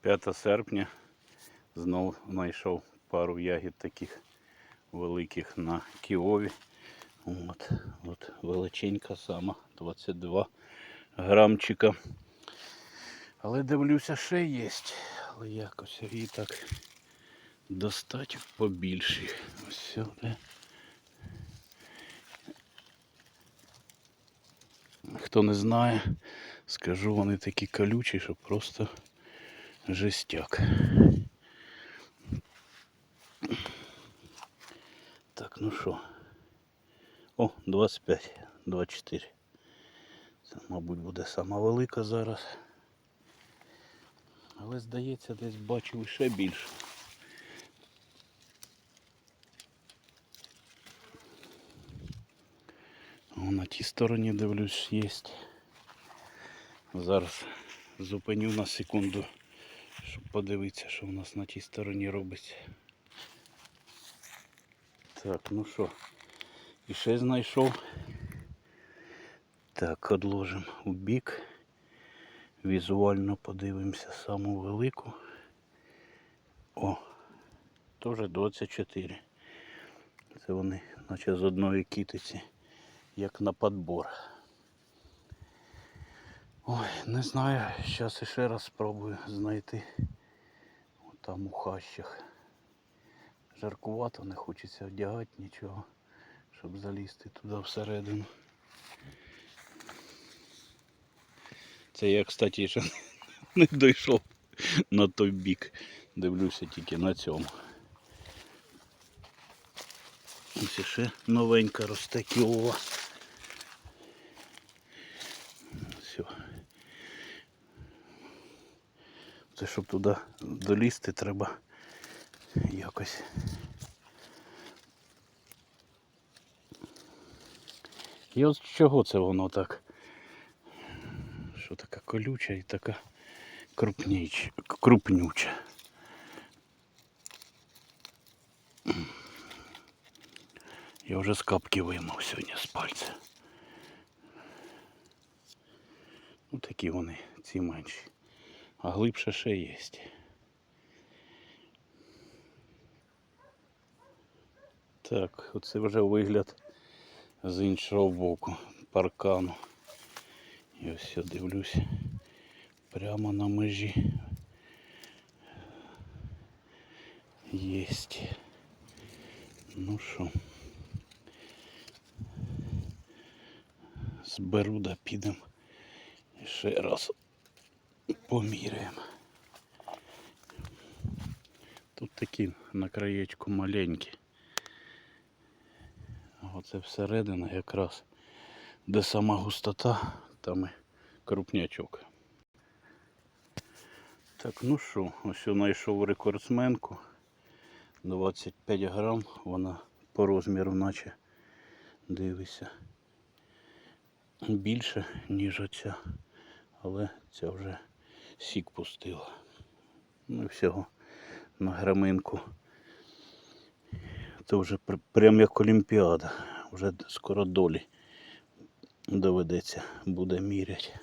5 серпня знов знайшов пару ягід таких великих на Кіові. От, от величенька сама, 22 грамчика. Але дивлюся, ще є. Але якось її так достать побільше. Ось сюди. Хто не знає, скажу, вони такі колючі, що просто жестяк. Так, ну що. О, 25, 24. Це, мабуть, буде сама велика зараз. Але здається, десь бачив ще більше. О, на тій стороні дивлюсь, є. Зараз зупиню на секунду, щоб подивитися, що у нас на тій стороні робиться. Так, ну що, і ще знайшов. Так, odложимо у бік. Візуально подивимося саму велику. О, теж 24. Це вони, наче з одної кітиці, як на подбор. Ой, не знаю, зараз ще раз спробую знайти там у хащах. Жаркувато, не хочеться вдягати нічого, щоб залізти туди всередину. Це я, кстати, ще не дійшов на той бік. Дивлюся тільки на цьому. Ось ще новенька росте кіова. Це щоб туди долізти треба якось. І от чого це воно так? Що така колюча і така крупнюча. Я вже з капки виймав сьогодні з пальця. Ну такі вони, ці менші. А глибше ще є. Так, оце вже вигляд з іншого боку паркану. І ось я дивлюсь прямо на межі. Єсть. Ну що. Зберу да підемо. Ще раз поміряємо. Тут такі на краєчку маленькі. Оце всередина якраз де сама густота, там і крупнячок. Так, ну що, ось я знайшов рекордсменку. 25 грам, вона по розміру наче дивися. Більше, ніж оця, але ця вже сік пустила. Ну і всього на граминку. Це вже пр- прям як Олімпіада. Вже скоро долі доведеться буде міряти.